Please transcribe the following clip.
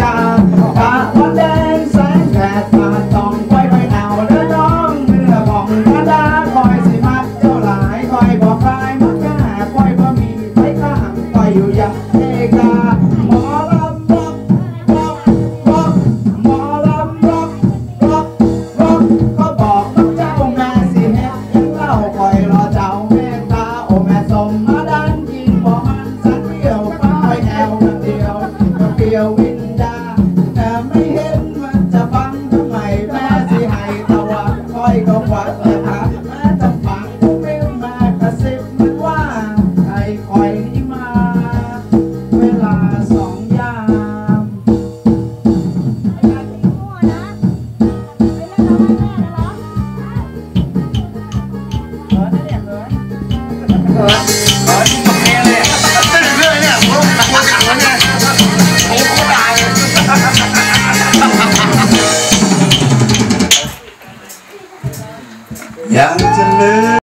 กาตาวันแดงแสงแดดตาตองคอยไปแอวเดินน้องเมื่อของกระดาคอยสิมัดเจ้าหลายคอยบอกใครมักแก่คอยบ่มีไปข้างคอยอยู่อย่างเอกาหมอลำบอกบอกบอกหมอลำบอกบอกบอกก็บอกน้องเจ้าแม่สิเฮ็ดยังเล่าคอยรอเจ้าเมตตาโอแม่สมมาดันกินบ่มันสักเดียวป้ายแอวกันเดียวก็เปลี่ยววิ Yeah, it's a little